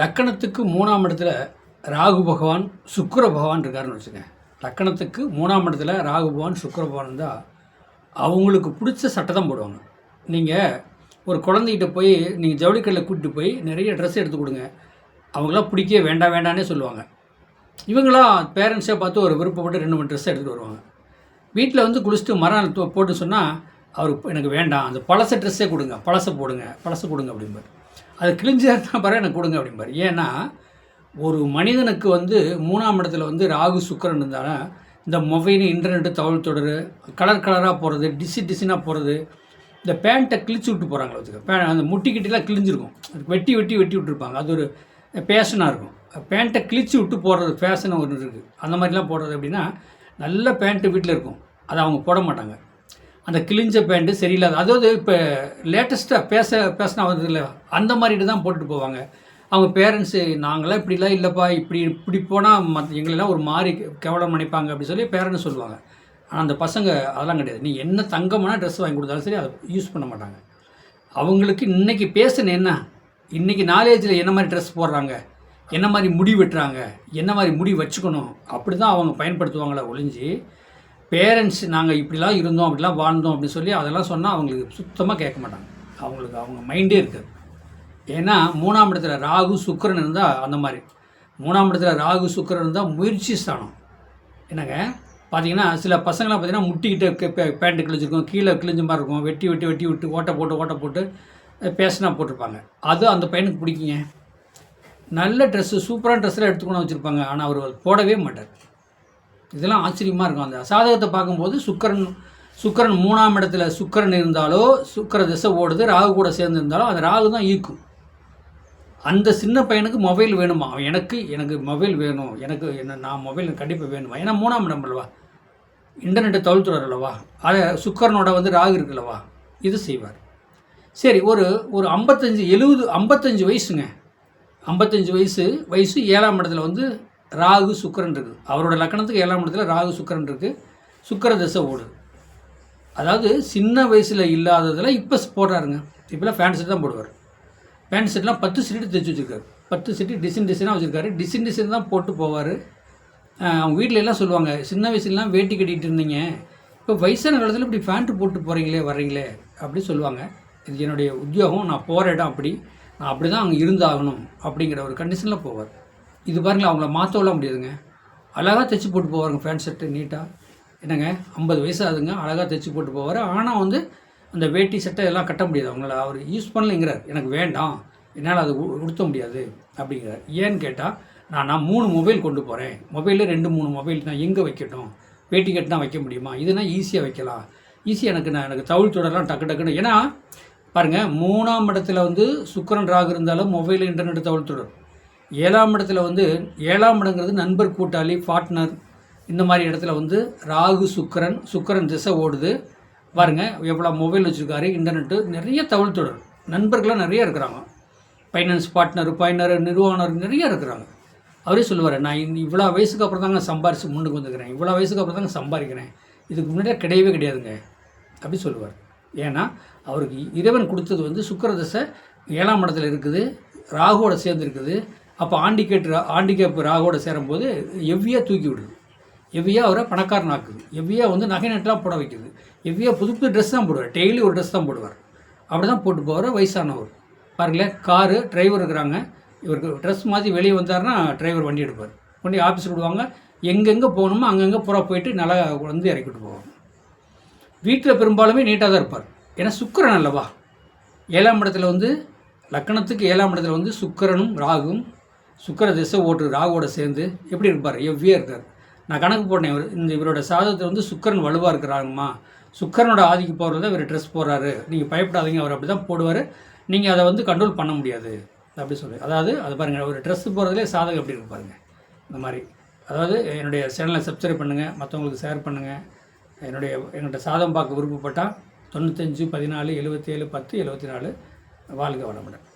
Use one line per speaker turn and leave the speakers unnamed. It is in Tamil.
லக்கணத்துக்கு மூணாம் இடத்துல ராகு பகவான் சுக்கர பகவான் இருக்காருன்னு வச்சுக்கோங்க. லக்கணத்துக்கு மூணாம் இடத்துல ராகு பகவான் சுக்கர பகவான் இருந்தால் அவங்களுக்கு பிடிச்ச சட்டை தான் போடுவாங்க. நீங்கள் ஒரு குழந்தைகிட்ட போய் நீங்கள் ஜவுளிக்கடையில் கூட்டிகிட்டு போய் நிறைய ட்ரெஸ் எடுத்து கொடுங்க. அவங்களாம் பிடிக்கவே வேண்டாம் வேண்டானே சொல்லுவாங்க. இவங்களாம் பேரண்ட்ஸே பார்த்து ஒரு விருப்பப்பட்டு ரெண்டு மூணு ட்ரெஸ் எடுத்துகிட்டு வருவாங்க. வீட்டில் வந்து குளிச்சுட்டு மரம் போட்டு சொன்னால் அவர் எனக்கு வேண்டாம். அந்த பழச ட்ரெஸ்ஸே கொடுங்க. பழசை போடுங்க. பழசை கொடுங்க அப்படிம்பார். அது கிழிஞ்சா இருந்தால் பாரு எனக்கு கொடுங்க அப்படிம்பார் ஏன்னா ஒரு மனிதனுக்கு வந்து மூணாம் இடத்துல வந்து ராகு சுக்கரன் இருந்தாலும் இந்த மொபைல் இன்டர்நெட்டு தகவல் தொடர் கலர் கலராக போகிறது டிசி டிசினாக போகிறது இந்த பேண்ட்டை கிழிச்சு விட்டு போகிறாங்களா வச்சுக்க. பே அந்த முட்டிக்கிட்டலாம் கிழிஞ்சிருக்கும். அது வெட்டி வெட்டி வெட்டி விட்டுருப்பாங்க. அது ஒரு ஃபேஷனாக இருக்கும். பேண்ட்டை கிழிச்சு விட்டு போடுறது ஃபேஷன் ஒன்று இருக்குது அந்த மாதிரிலாம் போடுறது அப்படின்னா நல்ல பேண்ட்டு வீட்டில் இருக்கும். அதை அவங்க போட மாட்டாங்க. அந்த கிழிஞ்ச பேண்ட்டு சரியில்லாத அதாவது இப்போ லேட்டஸ்ட்டாக பேச பேசினா வந்தது இல்லை அந்த மாதிரிட்டு தான் போட்டுட்டு போவாங்க. அவங்க பேரண்ட்ஸு நாங்களாம் இப்படிலாம் இல்லைப்பா இப்படி இப்படி போனால் மற்ற எங்களெல்லாம் ஒரு மாதிரி கேவலம் நினைப்பாங்க அப்படின்னு சொல்லி பேரண்ட்ஸ் சொல்லுவாங்க. ஆனால் அந்த பசங்க அதெல்லாம் கிடையாது. நீ என்ன தங்கமான ட்ரெஸ் வாங்கி கொடுத்தாலும் சரி அதை யூஸ் பண்ண மாட்டாங்க. அவங்களுக்கு இன்றைக்கி பேசணும் என்ன? இன்றைக்கி நாலேஜில் என்ன மாதிரி ட்ரெஸ் போடுறாங்க? என்ன மாதிரி முடி வெட்டுறாங்க? என்ன மாதிரி முடி வச்சுக்கணும்? அப்படி தான் அவங்க பயன்படுத்துவாங்களே ஒழிஞ்சு பேரண்ட்ஸ் நாங்கள் இப்படிலாம் இருந்தோம் அப்படிலாம் வாழ்ந்தோம் அப்படின்னு சொல்லி அதெல்லாம் சொன்னால் அவங்களுக்கு சுத்தமாக கேட்க மாட்டாங்க. அவங்களுக்கு அவங்க மைண்டே இருக்காது. ஏன்னா மூணாம் இடத்துல ராகு சுக்கரன் இருந்தால் அந்த மாதிரி. மூணாம் இடத்துல ராகு சுக்கிரன் இருந்தால் முயற்சி ஸ்தானம். என்னங்க? பார்த்தீங்கன்னா சில பசங்களாம் பார்த்தீங்கன்னா முட்டிக்கிட்டு பேண்ட்டு கிழிஞ்சிருக்கும் கீழே கிழிஞ்ச மாதிரி இருக்கும். வெட்டி வெட்டி வெட்டி விட்டு ஓட்டை போட்டு ஓட்டை போட்டு பேசினா போட்டிருப்பாங்க. அது அந்த பையனுக்கு பிடிக்குங்க. நல்ல ட்ரெஸ்ஸு சூப்பரான ட்ரெஸ்ஸில் எடுத்துக்கணும் வச்சுருப்பாங்க. ஆனால் அவர் போடவே மாட்டார். இதெல்லாம் ஆச்சரியமாக இருக்கும். அந்த சாதகத்தை பார்க்கும்போது சுக்கரன் சுக்கரன் மூணாம் இடத்துல சுக்கரன் இருந்தாலோ சுக்கர திசை ஓடுது ராகு கூட சேர்ந்து இருந்தாலோ அந்த ராகு தான் ஈக்கும் அந்த சின்ன பையனுக்கு மொபைல் வேணுமா? அவன் எனக்கு எனக்கு மொபைல் வேணும். எனக்கு என்ன நான் மொபைல் கண்டிப்பாக வேணுமா? ஏன்னா மூணாம் இடம் அல்லவா? இன்டர்நெட்டை தவிர்த்துறார் அல்லவா? அதை சுக்கரனோட வந்து ராகு இருக்குல்லவா இது செய்வார். சரி ஒரு ஒரு ஐம்பத்தஞ்சு எழுபது ஐம்பத்தஞ்சு வயசுங்க. ஐம்பத்தஞ்சு வயசு வயசு ஏழாம் இடத்துல வந்து ராகு சுக்கிரன் இருக்குது அவரோட லக்கணத்துக்கு ஏழாம் இடத்துல ராகு சுக்கரன் இருக்குது சுக்கர தசை ஓடுது அதாவது சின்ன வயசில் இல்லாததில் இப்போ போடுறாருங்க. இப்போலாம் ஃபேண்ட் செட் தான் போடுவார். பேண்ட் செட்லாம் பத்து சீட்டு தைச்சி வச்சுருக்காரு. பத்து சீட்டு டிசைன் டிசைனாக வச்சுருக்காரு. டிசைன் டிசைன் தான் போட்டு போவார். அவங்க வீட்டில எல்லாம் சொல்லுவாங்க சின்ன வயசுலலாம் வேட்டி கட்டிகிட்டு இருந்தீங்க. இப்போ வயசான காலத்தில் இப்படி ஃபேண்ட்டு போட்டு போகிறீங்களே வர்றீங்களே அப்படி சொல்லுவாங்க. இது என்னுடைய உத்தியோகம். நான் போகிற இடம் அப்படி. நான் அப்படி தான் அங்கே இருந்தாகணும் அப்படிங்கிற ஒரு கண்டிஷனில் போவார். இது பாருங்களேன் அவங்கள மாற்றவெல்லாம் முடியாதுங்க. அழகாக தைச்சி போட்டு போவாருங்க ஃபேண்ட் ஷர்ட்டு நீட்டாக என்னங்க ஐம்பது வயசு ஆகுதுங்க அழகாக தைச்சி போட்டு போவார். ஆனால் வந்து அந்த வேட்டி சட்டை எல்லாம் கட்ட முடியாது. அவங்களால அவர் யூஸ் பண்ணலைங்கிறார். எனக்கு வேண்டாம் என்னால் அது உடுத்த முடியாது அப்படிங்கிறார். ஏன்னு கேட்டால் நான் நான் மூணு மொபைல் கொண்டு போகிறேன் மொபைலில் ரெண்டு மூணு மொபைல் நான் எங்கே வைக்கட்டும்? வேட்டி கட்டினா வைக்க முடியுமா? இதுனா ஈஸியாக வைக்கலாம். ஈஸியாக எனக்கு நான் எனக்கு தவுள் தொடரலாம் டக்கு டக்குன்னு ஏன்னா பாருங்கள் மூணாம் இடத்துல வந்து சுக்கரன் ராகு இருந்தாலும் மொபைல் இன்டர்நெட் தவுள் தொடர் ஏழாம் இடத்துல வந்து ஏழாம் இடங்கிறது நண்பர் கூட்டாளி பார்ட்னர் இந்த மாதிரி இடத்துல வந்து ராகு சுக்கிரன் சுக்கரன் திசை ஓடுது. பாருங்க எவ்வளோ மொபைல் வச்சுருக்காரு இன்டர்நெட்டு நிறைய தகவல் தொடர். நண்பர்கள்லாம் நிறைய இருக்கிறாங்க. ஃபைனான்ஸ் பார்ட்னர் பயனர் நிறுவனர் நிறைய இருக்கிறாங்க. அவரே சொல்லுவார் நான் இவ்வளோ வயசுக்கு அப்புறம் தாங்க சம்பாரிச்சு முன்னுக்கு வந்துக்கிறேன் இவ்வளோ வயசுக்கு அப்புறம் தாங்க சம்பாதிக்கிறேன் இதுக்கு முன்னாடியே கிடையவே கிடையாதுங்க. அப்படி சொல்லுவார். ஏன்னா அவருக்கு இறைவன் கொடுத்தது வந்து சுக்கர தசை ஏழாம் இடத்துல இருக்குது ராகுவோட சேர்ந்து இருக்குது. அப்போ ஆண்டிகேட் ஆண்டிகேப் ராகோட சேரும்போது எவ்வியா தூக்கி விடுது எவ்வியா அவரை பணக்காரன் ஆக்குது எவ்வியா வந்து நகை நட்டெலாம் போட வைக்குது எவ்வியா புது புது ட்ரெஸ் தான் போடுவார்? டெய்லி ஒரு ட்ரெஸ் தான் போடுவார். அப்படி தான் போட்டு போவார் வயசானவர். பாருங்களேன் காரு டிரைவர் இருக்கிறாங்க. இவருக்கு ட்ரெஸ் மாற்றி வெளியே வந்தாருன்னா டிரைவர் வண்டி எடுப்பார். வண்டி ஆஃபீஸ் விடுவாங்க. எங்கெங்கே போகணுமோ அங்கங்கே புறா போயிட்டு நல்லா வந்து இறக்கிட்டு போவாங்க. வீட்டில் பெரும்பாலுமே நீட்டாக தான் இருப்பார். ஏன்னா சுக்கரன் அல்லவா? ஏழாம் இடத்துல வந்து லக்கணத்துக்கு ஏழாம் இடத்துல வந்து சுக்கரனும் ராகும் சுக்கர திசை ஓட்டு ராகுவோட சேர்ந்து எப்படி இருப்பார்? எவ்வியாக இருக்கார்? நான் கணக்கு போட்டேன் இவர் இந்த இவரோட சாதத்தை வந்து சுக்கரன் வலுவாக இருக்கிறாங்கம்மா சுக்கரனோட ஆதிக்கு போடுறத இவர் ட்ரெஸ் போடுறாரு. நீங்கள் பயப்படாதீங்க. அவர் அப்படி தான் போடுவார். நீங்கள் அதை வந்து கண்ட்ரோல் பண்ண முடியாது. அப்படி சொல்லி. அதாவது அது பாருங்கள் ஒரு ட்ரெஸ் போகிறதுலே சாதகம் எப்படி இருக்கு பாருங்கள் இந்த மாதிரி. அதாவது என்னுடைய சேனலை சப்ஸ்கிரைப் பண்ணுங்கள் மற்றவங்களுக்கு ஷேர் பண்ணுங்கள் என்னுடைய என்கிட்ட சாதம் பார்க்க விருப்பப்பட்டால் தொண்ணூத்தஞ்சு பதினாலு எழுபத்தேழு பத்து எழுபத்தி நாலு வாழ்க வளமுடன்.